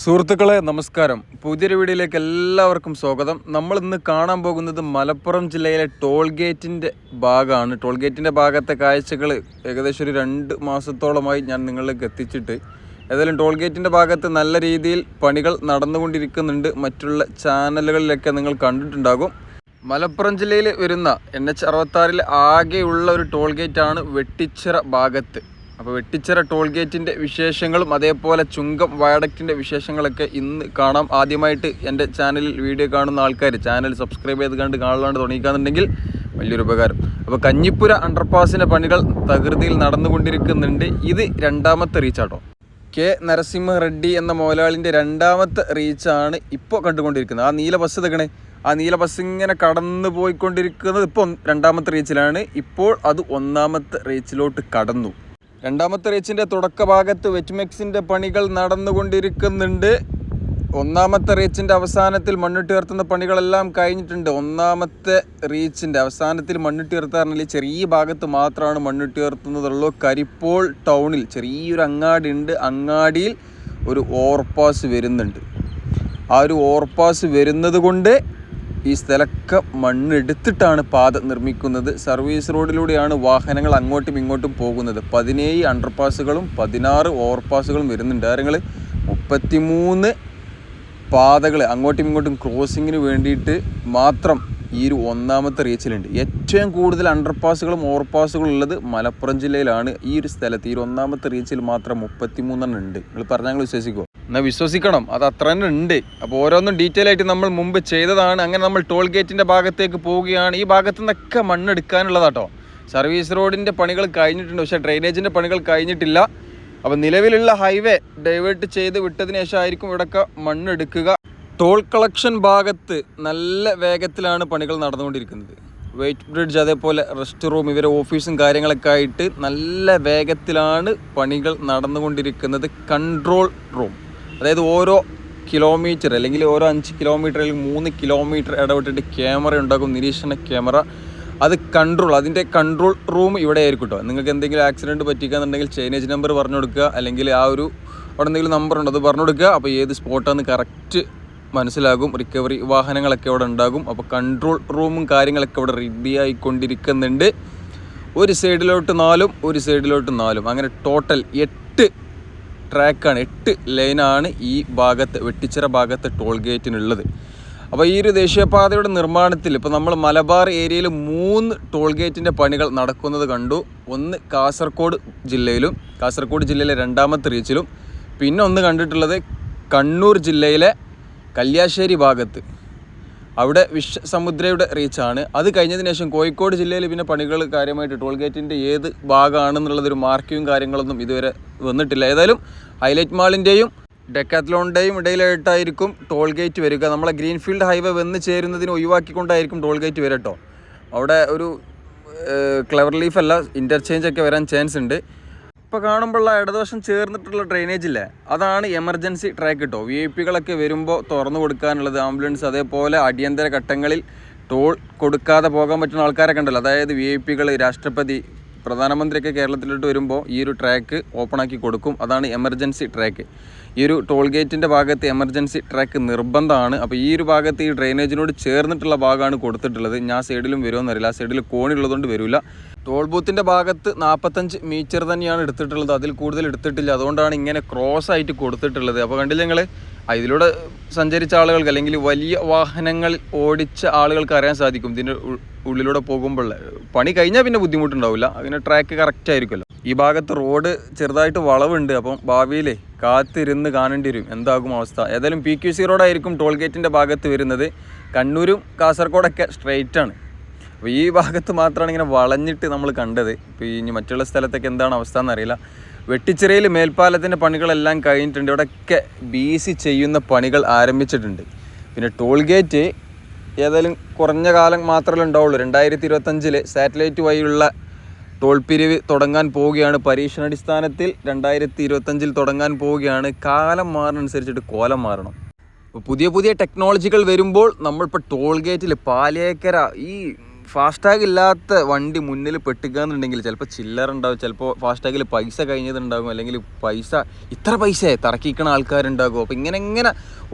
സുഹൃത്തുക്കളെ നമസ്കാരം. പുതിയൊരു വീഡിയോയിലേക്ക് എല്ലാവർക്കും സ്വാഗതം. നമ്മൾ ഇന്ന് കാണാൻ പോകുന്നത് മലപ്പുറം ജില്ലയിലെ ടോൾ ഗേറ്റിന്റെ ഭാഗമാണ്. ടോൾ ഗേറ്റിന്റെ ഭാഗത്തെ കാഴ്ചകൾ ഏകദേശം ഒരു രണ്ട് മാസത്തോളമായി ഞാൻ നിങ്ങളിലേക്ക് എത്തിച്ചിട്ട്. ഏതായാലും ടോൾ ഗേറ്റിന്റെ ഭാഗത്ത് നല്ല രീതിയിൽ പണികൾ നടന്നുകൊണ്ടിരിക്കുന്നുണ്ട്. മറ്റുള്ള ചാനലുകളിലൊക്കെ നിങ്ങൾ കണ്ടിട്ടുണ്ടാകും. മലപ്പുറം ജില്ലയിൽ വരുന്ന എൻ എച്ച് അറുപത്താറിൽ ആകെയുള്ള ഒരു ടോൾ ഗേറ്റാണ് വെട്ടിച്ചിറ ഭാഗത്ത്. അപ്പോൾ വെട്ടിച്ചിറ ടോൾ ഗേറ്റിന്റെ വിശേഷങ്ങളും അതേപോലെ ചുങ്കം വയഡക്റ്റിന്റെ വിശേഷങ്ങളൊക്കെ ഇന്ന് കാണാം. ആദ്യമായിട്ട് എന്റെ ചാനലിൽ വീഡിയോ കാണുന്ന ആൾക്കാർ ചാനൽ സബ്സ്ക്രൈബ് ചെയ്ത് കണ്ട് കാണാണ്ട് തുടങ്ങിക്കാന്നുണ്ടെങ്കിൽ വലിയൊരു ഉപകാരം. അപ്പോൾ കഞ്ഞിപ്പുര അണ്ടർപാസിന്റെ പണികൾ തകൃതിയിൽ നടന്നുകൊണ്ടിരിക്കുന്നുണ്ട്. ഇത് രണ്ടാമത്തെ റീച്ചാട്ടോ. കെ നരസിംഹ റെഡ്ഡി എന്ന മോലാളിന്റെ രണ്ടാമത്തെ റീച്ചാണ് ഇപ്പോൾ കണ്ടുകൊണ്ടിരിക്കുന്നത്. ആ നീല ബസ് തകണേ ആ നീല ബസ് ഇങ്ങനെ കടന്നു പോയിക്കൊണ്ടിരിക്കുന്നത് ഇപ്പോൾ രണ്ടാമത്തെ റീച്ചിലാണ്. ഇപ്പോൾ അത് ഒന്നാമത്തെ റീച്ചിലോട്ട് കടന്നു. രണ്ടാമത്തെ റീച്ചിന്റെ തുടക്കഭാഗത്ത് വെറ്റ്മെക്സിന്റെ പണികൾ നടന്നുകൊണ്ടിരിക്കുന്നുണ്ട്. ഒന്നാമത്തെ റീച്ചിന്റെ അവസാനത്തിൽ മണ്ണിട്ടുയർത്തുന്ന പണികളെല്ലാം കഴിഞ്ഞിട്ടുണ്ട്. ഒന്നാമത്തെ റീച്ചിന്റെ അവസാനത്തിൽ മണ്ണിട്ടുയർത്താറില്ല ചെറിയ ഭാഗത്ത് മാത്രമാണ് മണ്ണിട്ടുയർത്തുന്നതുള്ളൂ. കരിപ്പോൾ ടൗണിൽ ചെറിയൊരു അങ്ങാടി ഉണ്ട് അങ്ങാടിയിൽ ഒരു ഓവർപാസ് വരുന്നുണ്ട്. ആ ഒരു ഓവർപാസ് വരുന്നത് കൊണ്ട് ഈ സ്ഥലമൊക്കെ മണ്ണെടുത്തിട്ടാണ് പാത നിർമ്മിക്കുന്നത്. സർവീസ് റോഡിലൂടെയാണ് വാഹനങ്ങൾ അങ്ങോട്ടും ഇങ്ങോട്ടും പോകുന്നത്. പതിനേഴ് അണ്ടർപാസുകളും പതിനാറ് ഓവർപാസുകളും വരുന്നുണ്ട്. കാര്യങ്ങൾ മുപ്പത്തിമൂന്ന് പാതകൾ അങ്ങോട്ടും ഇങ്ങോട്ടും ക്രോസിങ്ങിന് വേണ്ടിയിട്ട് മാത്രം ഈ ഒരു ഒന്നാമത്തെ റീച്ചിലുണ്ട്. ഏറ്റവും കൂടുതൽ അണ്ടർപാസുകളും ഓവർപാസുകളും ഉള്ളത് മലപ്പുറം ജില്ലയിലാണ് ഈ ഒരു സ്ഥലത്ത്. ഈ ഒരു ഒന്നാമത്തെ റീച്ചിൽ മാത്രം മുപ്പത്തിമൂന്നെണ്ണം ഉണ്ട്. നിങ്ങൾ പറഞ്ഞാൽ വിശ്വസിക്കുമോ എന്നാൽ വിശ്വസിക്കണം. അത് അത്ര തന്നെ ഉണ്ട്. അപ്പോൾ ഓരോന്നും ഡീറ്റെയിൽ ആയിട്ട് നമ്മൾ മുമ്പ് ചെയ്തതാണ്. അങ്ങനെ നമ്മൾ ടോൾ ഗേറ്റിന്റെ ഭാഗത്തേക്ക് പോവുകയാണ്. ഈ ഭാഗത്തു നിന്നൊക്കെ മണ്ണെടുക്കാനുള്ളതാട്ടോ സർവീസ് റോഡിന്റെ പണികൾ കഴിഞ്ഞിട്ടുണ്ട്. പക്ഷേ ഡ്രെയിനേജിന്റെ പണികൾ കഴിഞ്ഞിട്ടില്ല. അപ്പോൾ നിലവിലുള്ള ഹൈവേ ഡൈവേർട്ട് ചെയ്ത് വിട്ടതിന് ശേഷമായിരിക്കും ഇവിടെയൊക്കെ മണ്ണെടുക്കുക. ടോൾ കളക്ഷൻ ഭാഗത്ത് നല്ല വേഗത്തിലാണ് പണികൾ നടന്നുകൊണ്ടിരിക്കുന്നത്. വെയിറ്റ് ബ്രിഡ്ജ് അതേപോലെ റെസ്റ്റ് റൂം ഇവരെ ഓഫീസും കാര്യങ്ങളൊക്കെ ആയിട്ട് നല്ല വേഗത്തിലാണ് പണികൾ നടന്നുകൊണ്ടിരിക്കുന്നത്. കൺട്രോൾ റൂം അതായത് ഓരോ കിലോമീറ്റർ അല്ലെങ്കിൽ ഓരോ അഞ്ച് കിലോമീറ്റർ അല്ലെങ്കിൽ മൂന്ന് കിലോമീറ്റർ ഇടവിട്ടിട്ട് ക്യാമറ ഉണ്ടാക്കും നിരീക്ഷണ ക്യാമറ അത് കൺട്രോൾ അതിന്റെ കൺട്രോൾ റൂം ഇവിടെ ആയിരിക്കും കേട്ടോ നിങ്ങൾക്ക് എന്തെങ്കിലും ആക്സിഡന്റ് പറ്റിക്കാന്നുണ്ടെങ്കിൽ ചൈനേജ് നമ്പർ പറഞ്ഞു കൊടുക്കുക. അല്ലെങ്കിൽ ആ ഒരു അവിടെ എന്തെങ്കിലും നമ്പർ ഉണ്ടോ അത് പറഞ്ഞു കൊടുക്കുക. അപ്പോൾ ഏത് സ്പോട്ടാന്ന് കറക്റ്റ് മനസ്സിലാകും. റിക്കവറി വാഹനങ്ങളൊക്കെ അവിടെ ഉണ്ടാകും. അപ്പോൾ കൺട്രോൾ റൂമും കാര്യങ്ങളൊക്കെ അവിടെ റെഡി ആയിക്കൊണ്ടിരിക്കുന്നുണ്ട്. ഒരു സൈഡിലോട്ട് നാലും ഒരു സൈഡിലോട്ട് നാലും. അങ്ങനെ ടോട്ടൽ എട്ട് ട്രാക്കാണ് എട്ട് ലൈനാണ് ഈ ഭാഗത്ത് വെട്ടിച്ചിറ ഭാഗത്ത് ടോൾ ഗേറ്റിനുള്ളത് അപ്പോൾ ഈ ഒരു ദേശീയപാതയുടെ നിർമ്മാണത്തിൽ ഇപ്പോൾ നമ്മൾ മലബാർ ഏരിയയിൽ മൂന്ന് ടോൾ ഗേറ്റിന്റെ പണികൾ നടക്കുന്നത് കണ്ടു. ഒന്ന് കാസർഗോഡ് ജില്ലയിലും കാസർഗോഡ് ജില്ലയിലെ രണ്ടാമത്തെ റീച്ചിലും. പിന്നെ ഒന്ന് കണ്ടിട്ടുള്ളത് കണ്ണൂർ ജില്ലയിലെ കല്യാശ്ശേരി ഭാഗത്ത്. അവിടെ വിശ്വ സമുദ്രയുടെ റീച്ചാണ് അത് കഴിഞ്ഞതിന് ശേഷം കോഴിക്കോട് ജില്ലയിൽ പിന്നെ പണികൾ കാര്യമായിട്ട് ടോൾ ഗേറ്റിന്റെ ഏത് ഭാഗമാണെന്നുള്ളതൊരു മാർക്കിങ്ങും കാര്യങ്ങളൊന്നും ഇതുവരെ വന്നിട്ടില്ല. ഏതായാലും ഹൈലൈറ്റ് മാളിന്റെയും ഡെക്കാത്ലോണിന്റെയും ഇടയിലായിട്ടായിരിക്കും ടോൾ ഗേറ്റ് വരിക. നമ്മളെ ഗ്രീൻഫീൽഡ് ഹൈവേ വന്ന് ചേരുന്നതിന് ഒഴിവാക്കിക്കൊണ്ടായിരിക്കും ടോൾ ഗേറ്റ് വരട്ടോ അവിടെ ഒരു ക്ലവർ ലീഫ് അല്ല ഇന്റർചേഞ്ച് ഒക്കെ വരാൻ ചാൻസ് ഉണ്ട്. ഇപ്പോൾ കാണുമ്പോഴുള്ള ഇടതുവശം ചേർന്നിട്ടുള്ള ഡ്രെയിനേജ് ഇല്ലേ? അതാണ് എമർജൻസി ട്രാക്ക് കേട്ടോ വി ഐ പികളൊക്കെ വരുമ്പോൾ തുറന്നു കൊടുക്കാനുള്ളത്. ആംബുലൻസ് അതേപോലെ അടിയന്തര ഘട്ടങ്ങളിൽ ടോൾ കൊടുക്കാതെ പോകാൻ പറ്റുന്ന ആൾക്കാരൊക്കെ ഉണ്ടല്ലോ. അതായത് വി ഐ പികൾ രാഷ്ട്രപതി പ്രധാനമന്ത്രിയൊക്കെ കേരളത്തിലോട്ട് വരുമ്പോൾ ഈ ഒരു ട്രാക്ക് ഓപ്പൺ ആക്കി കൊടുക്കും. അതാണ് എമർജൻസി ട്രാക്ക് ഈ ഒരു ടോൾ ഗേറ്റിന്റെ ഭാഗത്ത് എമർജൻസി ട്രാക്ക് നിർബന്ധമാണ്. അപ്പോൾ ഈ ഒരു ഭാഗത്ത് ഈ ഡ്രെയിനേജിനോട് ചേർന്നിട്ടുള്ള ഭാഗമാണ് കൊടുത്തിട്ടുള്ളത്. ഞാൻ സൈഡിലും വരുമെന്നറിയില്ല ആ സൈഡിൽ കോണിലുള്ളതുകൊണ്ട് വരില്ല ടോൾ ബൂത്തിന്റെ ഭാഗത്ത് നാൽപ്പത്തഞ്ച് മീറ്റർ തന്നെയാണ് എടുത്തിട്ടുള്ളത്. അതിൽ കൂടുതൽ എടുത്തിട്ടില്ല. അതുകൊണ്ടാണ് ഇങ്ങനെ ക്രോസ് ആയിട്ട് കൊടുത്തിട്ടുള്ളത്. അപ്പോൾ കണ്ടില്ല ഞങ്ങൾ ഇതിലൂടെ സഞ്ചരിച്ച ആളുകൾക്ക് അല്ലെങ്കിൽ വലിയ വാഹനങ്ങൾ ഓടിച്ച ആളുകൾക്ക് അറിയാൻ സാധിക്കും. ഇതിന്റെ ഉള്ളിലൂടെ പോകുമ്പോൾ പണി കഴിഞ്ഞാൽ പിന്നെ ബുദ്ധിമുട്ടുണ്ടാവില്ല അങ്ങനെ ട്രാക്ക് കറക്റ്റ് ആയിരിക്കുമല്ലോ. ഈ ഭാഗത്ത് റോഡ് ചെറുതായിട്ട് വളവുണ്ട്. അപ്പം ഭാവിയിലേ കാത്തിരുന്ന് കാണേണ്ടി വരും. എന്താകും അവസ്ഥ? ഏതായാലും പി ക്യു സി റോഡായിരിക്കും ടോൾ ഗേറ്റിന്റെ ഭാഗത്ത് വരുന്നത്. കണ്ണൂരും കാസർഗോഡൊക്കെ സ്ട്രെയിറ്റ് ആണ്. അപ്പോൾ ഈ ഭാഗത്ത് മാത്രമാണ് ഇങ്ങനെ വളഞ്ഞിട്ട് നമ്മൾ കണ്ടത്. ഇപ്പോൾ ഇനി മറ്റുള്ള സ്ഥലത്തൊക്കെ എന്താണ് അവസ്ഥ എന്നറിയില്ല വെട്ടിച്ചിറയിൽ മേൽപ്പാലത്തിന്റെ പണികളെല്ലാം കഴിഞ്ഞിട്ടുണ്ട്. ഇവിടെയൊക്കെ ബി സി ചെയ്യുന്ന പണികൾ ആരംഭിച്ചിട്ടുണ്ട്. പിന്നെ ടോൾ ഗേറ്റ് ഏതായാലും കുറഞ്ഞ കാലം മാത്രമേ ഉണ്ടാവുള്ളൂ. രണ്ടായിരത്തി ഇരുപത്തഞ്ചിൽ സാറ്റലൈറ്റ് വഴിയുള്ള ടോൾ പിരിവ് തുടങ്ങാൻ പോവുകയാണ്. പരീക്ഷണാടിസ്ഥാനത്തിൽ രണ്ടായിരത്തി ഇരുപത്തഞ്ചിൽ തുടങ്ങാൻ പോവുകയാണ്. കാലം മാറുന്നതനുസരിച്ചിട്ട് കോലം മാറണം. പുതിയ പുതിയ ടെക്നോളജികൾ വരുമ്പോൾ നമ്മളിപ്പോൾ ടോൾ ഗേറ്റിൽ പാലേക്കര ഈ ഫാസ്ടാഗ് ഇല്ലാത്ത വണ്ടി മുന്നിൽ പെട്ടിക്കാന്നുണ്ടെങ്കിൽ ചിലപ്പോൾ ചില്ലറ ഉണ്ടാവും ചിലപ്പോൾ ഫാസ്ടാഗിൽ പൈസ കഴിഞ്ഞതുണ്ടാകും അല്ലെങ്കിൽ പൈസ ഇത്ര പൈസ തറക്കിക്കണ ആൾക്കാരുണ്ടാകും. അപ്പോൾ ഇങ്ങനെ ഇങ്ങനെ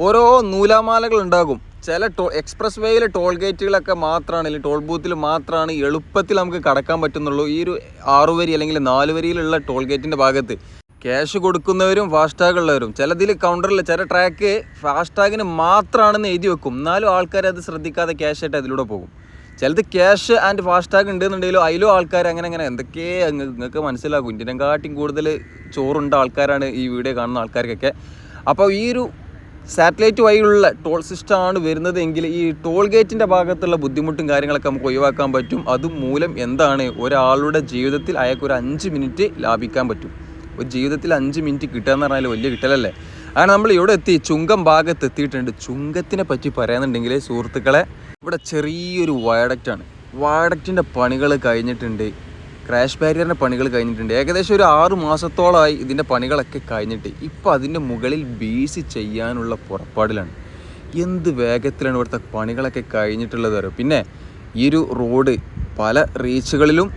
ഓരോ നൂലാമാലകൾ ഉണ്ടാകും. ചില ടോ എക്സ്പ്രസ് വേയിലെ ടോൾ ഗേറ്റുകളൊക്കെ മാത്രമാണ് അല്ലെങ്കിൽ ടോൾ ബൂത്തിൽ മാത്രമാണ് എളുപ്പത്തിൽ നമുക്ക് കടക്കാൻ പറ്റുന്നുള്ളൂ. ഈ ഒരു ആറു വരി അല്ലെങ്കിൽ നാല് വരിയിലുള്ള ടോൾ ഗേറ്റിന്റെ ഭാഗത്ത് ക്യാഷ് കൊടുക്കുന്നവരും ഫാസ്ടാഗ് ഉള്ളവരും. ചിലതിൽ കൗണ്ടറിൽ ചില ട്രാക്ക് ഫാസ്ടാഗിന് മാത്രമാണെന്ന് എഴുതി വെക്കും. എന്നാലും ആൾക്കാർ അത് ശ്രദ്ധിക്കാതെ ക്യാഷ് ആയിട്ട് അതിലൂടെ പോകും. ചിലത് ക്യാഷ് ആൻഡ് ഫാസ്റ്റാഗ് ഉണ്ടെന്നുണ്ടെങ്കിലും അതിലും ആൾക്കാർ അങ്ങനെ അങ്ങനെ. എന്തൊക്കെ നിങ്ങൾക്ക് മനസ്സിലാകും. ഇന്ത്യൻ കാട്ടിയും കൂടുതൽ ചോറുണ്ട ആൾക്കാരാണ് ഈ വീഡിയോ കാണുന്ന ആൾക്കാർക്കൊക്കെ. അപ്പോൾ ഈ ഒരു സാറ്റലൈറ്റ് വഴിയുള്ള ടോൾ സിസ്റ്റമാണ് വരുന്നത് എങ്കിൽ ഈ ടോൾ ഗേറ്റിന്റെ ഭാഗത്തുള്ള ബുദ്ധിമുട്ടും കാര്യങ്ങളൊക്കെ നമുക്ക് ഒഴിവാക്കാൻ പറ്റും. അതുമൂലം എന്താണ്? ഒരാളുടെ ജീവിതത്തിൽ അയാൾക്ക് ഒരു അഞ്ച് മിനിറ്റ് ലാഭിക്കാൻ പറ്റും. ഒരു ജീവിതത്തിൽ അഞ്ച് മിനിറ്റ് കിട്ടുക എന്ന് പറഞ്ഞാൽ വലിയ കിട്ടലല്ലേ? അങ്ങനെ നമ്മൾ ഇവിടെ എത്തി. ചുങ്കം ഭാഗത്ത് എത്തിയിട്ടുണ്ട്. ചുങ്കത്തിനെ പറ്റി പറയാന്നുണ്ടെങ്കിൽ സുഹൃത്തുക്കളെ ഇവിടെ ചെറിയൊരു വയഡക്റ്റാണ് വയഡക്റ്റിന്റെ പണികൾ കഴിഞ്ഞിട്ടുണ്ട്. ക്രാഷ് ബാരിയറിന്റെ പണികൾ കഴിഞ്ഞിട്ടുണ്ട്. ഏകദേശം ഒരു ആറു മാസത്തോളമായി ഇതിന്റെ പണികളൊക്കെ കഴിഞ്ഞിട്ട്. ഇപ്പോൾ അതിന്റെ മുകളിൽ ബീസ് ചെയ്യാനുള്ള പുറപ്പാടിലാണ്. എന്ത് വേഗത്തിലാണ് ഇവിടുത്തെ പണികളൊക്കെ കഴിഞ്ഞിട്ടുള്ളത് പിന്നെ ഈ ഒരു റോഡ് പല റീച്ചുകളിലും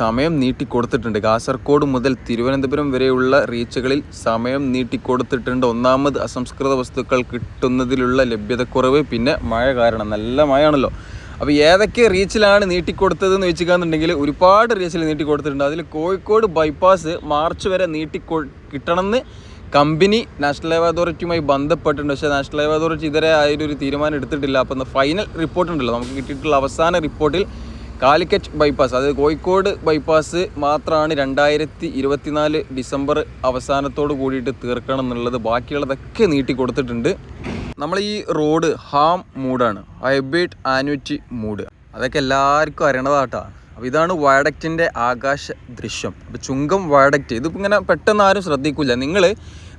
സമയം നീട്ടിക്കൊടുത്തിട്ടുണ്ട്. കാസർഗോഡ് മുതൽ തിരുവനന്തപുരം വരെയുള്ള റീച്ചുകളിൽ സമയം നീട്ടിക്കൊടുത്തിട്ടുണ്ട്. ഒന്നാമത് അസംസ്കൃത വസ്തുക്കൾ കിട്ടുന്നതിലുള്ള ലഭ്യതക്കുറവ് പിന്നെ മഴ കാരണം. നല്ല മഴയാണല്ലോ. അപ്പോൾ ഏതൊക്കെ റീച്ചിലാണ് നീട്ടിക്കൊടുത്തതെന്ന് വെച്ചിക്കാന്നുണ്ടെങ്കിൽ ഒരുപാട് റീച്ചിൽ നീട്ടിക്കൊടുത്തിട്ടുണ്ട്. അതിൽ കോഴിക്കോട് ബൈപ്പാസ് മാർച്ച് വരെ നീട്ടിക്കൊ കിട്ടണമെന്ന് കമ്പനി നാഷണൽ ഹൈവേ അതോറിറ്റിയുമായി ബന്ധപ്പെട്ടിട്ടുണ്ട്. പക്ഷേ നാഷണൽ ഹൈവേ അതോറിറ്റി ഇതുവരെ അതിലൊരു തീരുമാനം എടുത്തിട്ടില്ല. അപ്പോൾ ഫൈനൽ റിപ്പോർട്ട് ഉണ്ടല്ലോ നമുക്ക് കിട്ടിയിട്ടുള്ള അവസാന റിപ്പോർട്ടിൽ കാലിക്കറ്റ് ബൈപ്പാസ് അതായത് കോഴിക്കോട് ബൈപ്പാസ് മാത്രമാണ് രണ്ടായിരത്തി ഇരുപത്തിനാല് ഡിസംബർ അവസാനത്തോട് കൂടിയിട്ട് തീർക്കണം എന്നുള്ളത് ബാക്കിയുള്ളതൊക്കെ നീട്ടി കൊടുത്തിട്ടുണ്ട്. നമ്മൾ ഈ റോഡ് ഹാം മൂഡാണ് ഹൈബ്രിഡ് ആനുറ്റി മൂഡ് അതൊക്കെ എല്ലാവർക്കും അറിയണതാട്ടാ. അപ്പോൾ ഇതാണ് വയഡക്റ്റിന്റെ ആകാശ ദൃശ്യം. അപ്പോൾ ചുങ്കം വയഡക്റ്റ് ഇതിപ്പോൾ ഇങ്ങനെ പെട്ടെന്ന് ആരും ശ്രദ്ധിക്കില്ല നിങ്ങൾ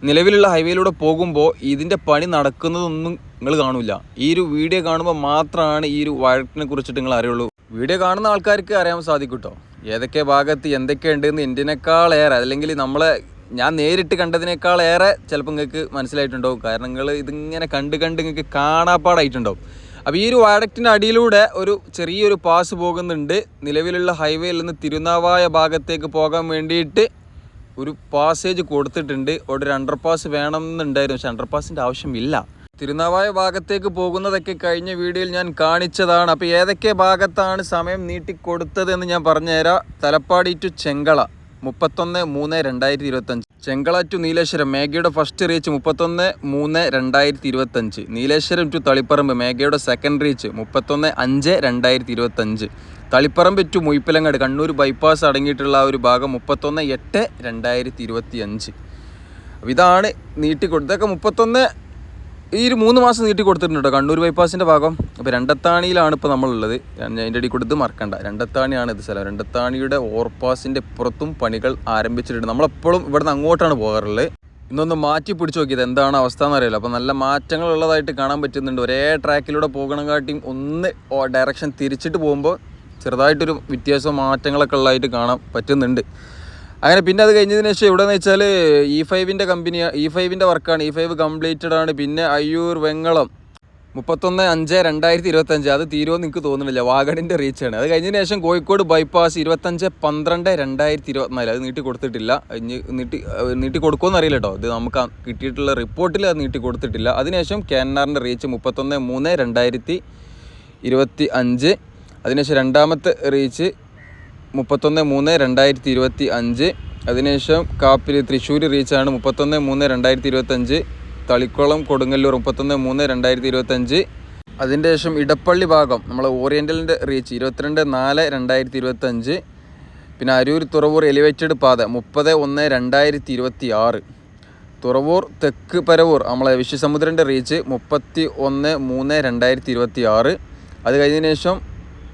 നിലവിലുള്ള ഹൈവേയിലൂടെ പോകുമ്പോൾ ഇതിന്റെ പണി നടക്കുന്നതൊന്നും നിങ്ങൾ കാണില്ല ഈ ഒരു വീഡിയോ കാണുമ്പോൾ മാത്രമാണ് ഈ ഒരു വയഡക്റ്റിനെ കുറിച്ചിട്ട് നിങ്ങൾ അറിയുള്ളൂ. വീഡിയോ കാണുന്ന ആൾക്കാർക്ക് അറിയാൻ സാധിക്കും കേട്ടോ ഏതൊക്കെ ഭാഗത്ത് എന്തൊക്കെ ഉണ്ടെന്ന് ഏറെ അല്ലെങ്കിൽ നമ്മളെ ഞാൻ നേരിട്ട് കണ്ടതിനേക്കാളേറെ ചിലപ്പോൾ നിങ്ങൾക്ക് മനസ്സിലായിട്ടുണ്ടാവും. കാരണം നിങ്ങൾ ഇതിങ്ങനെ കണ്ട് കണ്ട് നിങ്ങൾക്ക് കാണാപ്പാടായിട്ടുണ്ടാവും. അപ്പോൾ ഈ ഒരു വയഡക്റ്റിന്റെ അടിയിലൂടെ ഒരു ചെറിയൊരു പാസ് പോകുന്നുണ്ട്. നിലവിലുള്ള ഹൈവേയിൽ നിന്ന് തിരുനാവായ ഭാഗത്തേക്ക് പോകാൻ വേണ്ടിയിട്ട് ഒരു പാസേജ് കൊടുത്തിട്ടുണ്ട്. അവിടെ ഒരു അണ്ടർ പാസ് വേണമെന്നുണ്ടായിരുന്നു. പക്ഷെ അണ്ടർ പാസിന്റെ ആവശ്യമില്ല. തിരുനാവായ ഭാഗത്തേക്ക് പോകുന്നതൊക്കെ കഴിഞ്ഞ വീഡിയോയിൽ ഞാൻ കാണിച്ചതാണ്. അപ്പോൾ ഏതൊക്കെ ഭാഗത്താണ് സമയം നീട്ടിക്കൊടുത്തതെന്ന് ഞാൻ പറഞ്ഞുതരാം. തലപ്പാടി ടു ചെങ്കള മുപ്പത്തൊന്ന് മൂന്ന് രണ്ടായിരത്തി ഇരുപത്തഞ്ച് ചെങ്കള ടു നീലേശ്വരം മേഘയുടെ ഫസ്റ്റ് റീച്ച് മുപ്പത്തൊന്ന് മൂന്ന് രണ്ടായിരത്തി ഇരുപത്തഞ്ച് നീലേശ്വരം ടു തളിപ്പറമ്പ് മേഘയുടെ സെക്കൻഡ് റീച്ച് മുപ്പത്തൊന്ന് അഞ്ച് രണ്ടായിരത്തി ഇരുപത്തഞ്ച് തളിപ്പറമ്പ് ടു മുയ്പ്പിലങ്ങാട് കണ്ണൂർ ബൈപ്പാസ് അടങ്ങിയിട്ടുള്ള ഒരു ഭാഗം മുപ്പത്തൊന്ന് എട്ട് രണ്ടായിരത്തി ഇരുപത്തി അഞ്ച് അപ്പോൾ ഇതാണ് നീട്ടിക്കൊടുത്തതൊക്കെ മുപ്പത്തൊന്ന് ഈ ഒരു മൂന്ന് മാസം നീട്ടി കൊടുത്തിട്ടുണ്ട് കണ്ണൂർ ബൈപ്പാസിന്റെ ഭാഗം. അപ്പോൾ രണ്ടത്താണിയിലാണ് ഇപ്പോൾ നമ്മളുള്ളത്. അതിന്റെ ഇടയിൽ കൊടുത്ത് മറക്കണ്ട. രണ്ടത്താണിയാണ് ഇത് സ്ഥലം. രണ്ടത്താണിയുടെ ഓവർപാസിന്റെ പുറത്തും പണികൾ ആരംഭിച്ചിട്ടുണ്ട്. നമ്മളെപ്പോഴും ഇവിടുന്ന് അങ്ങോട്ടാണ് പോകാറുള്ളത്. ഇന്നൊന്ന് മാറ്റി പിടിച്ചു നോക്കിയത് എന്താണ് അവസ്ഥ എന്നറിയില്ല. അപ്പോൾ നല്ല മാറ്റങ്ങൾ ഉള്ളതായിട്ട് കാണാൻ പറ്റുന്നുണ്ട്. ഒരേ ട്രാക്കിലൂടെ പോകണം കാട്ടിയും ഒന്ന് ഡയറക്ഷൻ തിരിച്ചിട്ട് പോകുമ്പോൾ ചെറുതായിട്ടൊരു വ്യത്യാസവും മാറ്റങ്ങളൊക്കെ ഉള്ളതായിട്ട് കാണാൻ പറ്റുന്നുണ്ട്. അങ്ങനെ പിന്നെ അത് കഴിഞ്ഞതിന് ശേഷം എവിടെയെന്ന് വെച്ചാൽ ഇ ഫൈവിന്റെ കമ്പനി ഇ ഫൈവിന്റെ വർക്കാണ് ഇ ഫൈവ് കംപ്ലീറ്റഡ് ആണ്. പിന്നെ അയ്യൂർ വെങ്ങളം. മുപ്പത്തൊന്ന് അഞ്ച് രണ്ടായിരത്തി ഇരുപത്തഞ്ച് അത് തീരുമെന്ന് നിങ്ങൾക്ക് തോന്നുന്നില്ല. വാഗണിന്റെ റീച്ചാണ് അത് കഴിഞ്ഞതിന് ശേഷം കോഴിക്കോട് ബൈപ്പാസ് ഇരുപത്തഞ്ച് പന്ത്രണ്ട് രണ്ടായിരത്തി ഇരുപത്തിനാല് അത് നീട്ടി കൊടുത്തിട്ടില്ല. ഇനി നീട്ടി നീട്ടി കൊടുക്കുമെന്ന് അറിയില്ല കേട്ടോ ഇത് നമുക്ക് കിട്ടിയിട്ടുള്ള റിപ്പോർട്ടിൽ അത് നീട്ടി കൊടുത്തിട്ടില്ല. അതിനുശേഷം കാനാറിന്റെ റീച്ച് മുപ്പത്തൊന്ന് മൂന്ന് രണ്ടായിരത്തി ഇരുപത്തി അഞ്ച് അതിനുശേഷം രണ്ടാമത്തെ റീച്ച് മുപ്പത്തൊന്ന് മൂന്ന് രണ്ടായിരത്തി ഇരുപത്തി അഞ്ച്. അതിനുശേഷം കാപ്പിൽ തൃശ്ശൂർ റീച്ചാണ് മുപ്പത്തൊന്ന് മൂന്ന് രണ്ടായിരത്തി ഇരുപത്തഞ്ച്. തളിക്കുളം കൊടുങ്ങല്ലൂർ മുപ്പത്തൊന്ന് മൂന്ന് രണ്ടായിരത്തി ഇരുപത്തഞ്ച്. അതിന്റെ ശേഷം ഇടപ്പള്ളി ഭാഗം നമ്മൾ ഓറിയന്റലിന്റെ റീച്ച് ഇരുപത്തിരണ്ട് നാല് രണ്ടായിരത്തി ഇരുപത്തഞ്ച്. പിന്നെ അരൂർ തുറവൂർ എലിവേറ്റഡ് പാത മുപ്പത് ഒന്ന് രണ്ടായിരത്തി ഇരുപത്തി ആറ് തുറവൂർ തെക്ക് പരവൂർ നമ്മളെ വിശ്വസമുദ്രന്റെ റീച്ച് മുപ്പത്തി ഒന്ന് മൂന്ന് രണ്ടായിരത്തി ഇരുപത്തി ആറ് അത് കഴിഞ്ഞതിന് ശേഷം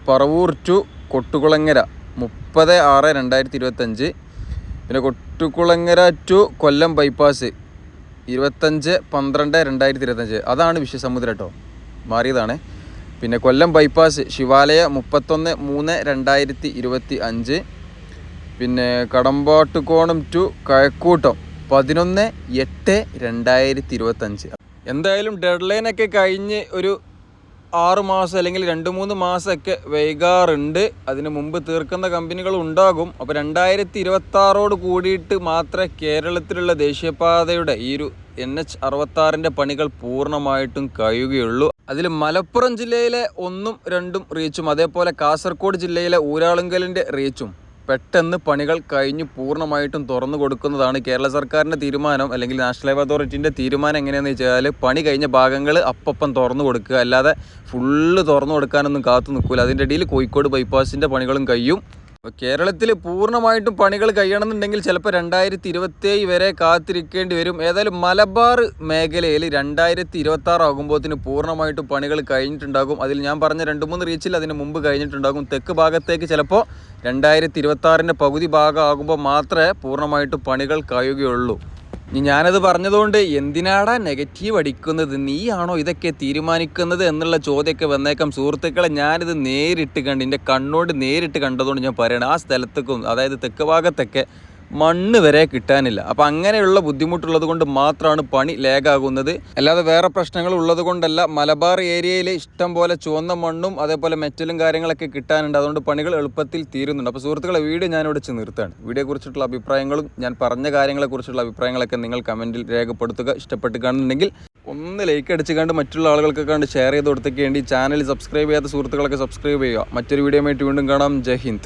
പറവൂർ ടു കൊട്ടുകുളങ്ങര മുപ്പത് ആറ് രണ്ടായിരത്തി ഇരുപത്തഞ്ച് പിന്നെ കൊട്ടുകുളങ്ങര ടു കൊല്ലം ബൈപ്പാസ് ഇരുപത്തഞ്ച് പന്ത്രണ്ട് രണ്ടായിരത്തി ഇരുപത്തഞ്ച് അതാണ് വിശ്വസമുദ്രം കേട്ടോ. മാറിയതാണ്. പിന്നെ കൊല്ലം ബൈപ്പാസ് ശിവാലയ മുപ്പത്തൊന്ന് മൂന്ന് രണ്ടായിരത്തി ഇരുപത്തി അഞ്ച് പിന്നെ കടമ്പാട്ടുകോണം ടു കഴക്കൂട്ടം പതിനൊന്ന് എട്ട് രണ്ടായിരത്തി ഇരുപത്തഞ്ച് എന്തായാലും ഡെഡ് ലൈനൊക്കെ കഴിഞ്ഞ് ഒരു ആറ് മാസം അല്ലെങ്കിൽ രണ്ട് മൂന്ന് മാസമൊക്കെ വൈകാറുണ്ട്. അതിന് മുമ്പ് തീർക്കുന്ന കമ്പനികൾ ഉണ്ടാകും. അപ്പോൾ രണ്ടായിരത്തി ഇരുപത്തി ആറോട് കൂടിയിട്ട് മാത്രമേ കേരളത്തിലുള്ള ദേശീയപാതയുടെ ഈ ഒരു എൻ എച്ച് അറുപത്താറിന്റെ പണികൾ പൂർണമായിട്ടും കഴിയുകയുള്ളൂ. അതിൽ മലപ്പുറം ജില്ലയിലെ ഒന്നും രണ്ടും റീച്ചും. അതേപോലെ കാസർഗോഡ് ജില്ലയിലെ ഊരാളുങ്കലിന്റെ റീച്ചും. പെട്ടെന്ന് പണികൾ കഴിഞ്ഞ് പൂർണമായിട്ടും തുറന്നു കൊടുക്കുന്നതാണ് കേരള സർക്കാരിന്റെ തീരുമാനം അല്ലെങ്കിൽ നാഷണൽ ഹൈവേ അതോറിറ്റിന്റെ തീരുമാനം എങ്ങനെയാണെന്ന് വെച്ചാൽ പണി കഴിഞ്ഞ ഭാഗങ്ങൾ അപ്പം തുറന്നു കൊടുക്കുക. അല്ലാതെ ഫുള്ള് തുറന്നു കൊടുക്കാനൊന്നും കാത്തു നിൽക്കില്ല അതിന്റെ ഇടയിൽ കോഴിക്കോട് ബൈപ്പാസിന്റെ പണികളും കഴിയും. കേരളത്തിൽ പൂർണമായിട്ടും പണികൾ കഴിയണമെന്നുണ്ടെങ്കിൽ ചിലപ്പോൾ രണ്ടായിരത്തി ഇരുപത്തേഴ് വരെ കാത്തിരിക്കേണ്ടി വരും. ഏതായാലും മലബാർ മേഖലയിൽ രണ്ടായിരത്തി ഇരുപത്തി ആറ് ആകുമ്പോഴത്തിന് പൂർണമായിട്ടും പണികൾ കഴിഞ്ഞിട്ടുണ്ടാകും. അതിൽ ഞാൻ പറഞ്ഞ രണ്ട് മൂന്ന് റീച്ചിൽ അതിന് മുമ്പ് കഴിഞ്ഞിട്ടുണ്ടാകും. തെക്ക് ഭാഗത്തേക്ക് ചിലപ്പോൾ രണ്ടായിരത്തി ഇരുപത്തി പകുതി ഭാഗം ആകുമ്പോൾ മാത്രമേ പൂർണമായിട്ടും പണികൾ കഴിയുകയുള്ളൂ. ഞാനത് പറഞ്ഞതുകൊണ്ട് എന്തിനാടാ നെഗറ്റീവ് അടിക്കുന്നത്? നീയാണോ ഇതൊക്കെ തീരുമാനിക്കുന്നത് എന്നുള്ള ചോദ്യമൊക്കെ വന്നേക്കാം. സുഹൃത്തുക്കളെ ഞാനിത് നേരിട്ട് കണ്ട് എന്റെ കണ്ണോട് നേരിട്ട് കണ്ടതുകൊണ്ട് ഞാൻ പറയണം ആ സ്ഥലത്തേക്കും അതായത് തെക്ക് ഭാഗത്തൊക്കെ മണ്ണ് വരെ കിട്ടാനില്ല. അപ്പം അങ്ങനെയുള്ള ബുദ്ധിമുട്ടുള്ളത് കൊണ്ട് മാത്രമാണ് പണി ലേഗാകുന്നത്. അല്ലാതെ വേറെ പ്രശ്നങ്ങൾ ഉള്ളത് കൊണ്ടല്ല മലബാർ ഏരിയയിൽ ഇഷ്ടം പോലെ ചുവന്ന മണ്ണും അതേപോലെ മെറ്റലും കാര്യങ്ങളൊക്കെ കിട്ടാനുണ്ട്. അതുകൊണ്ട് പണികൾ എളുപ്പത്തിൽ തീരുന്നുണ്ട്. അപ്പോൾ സുഹൃത്തുക്കളെ വീഡിയോ ഞാൻ ഇവിടെ നിർത്താണ് വീഡിയോ കുറിച്ചിട്ടുള്ള അഭിപ്രായങ്ങളും ഞാൻ പറഞ്ഞ കാര്യങ്ങളെക്കുറിച്ചുള്ള അഭിപ്രായങ്ങളൊക്കെ നിങ്ങൾ കമന്റിൽ രേഖപ്പെടുത്തുക ഇഷ്ടപ്പെട്ട് കാണുന്നുണ്ടെങ്കിൽ ഒന്ന് ലൈക്ക് അടിച്ച് കണ്ട് മറ്റുള്ള ആളുകൾക്ക് കണ്ട് ഷെയർ ചെയ്ത് കൊടുത്തേക്ക് വേണ്ടി ചാനൽ സബ്സ്ക്രൈബ് ചെയ്യാത്ത സുഹൃത്തുക്കളൊക്കെ സബ്സ്ക്രൈബ് ചെയ്യുക. മറ്റൊരു വീഡിയോ വീണ്ടും കാണാം. ജയ് ഹിന്ദ്.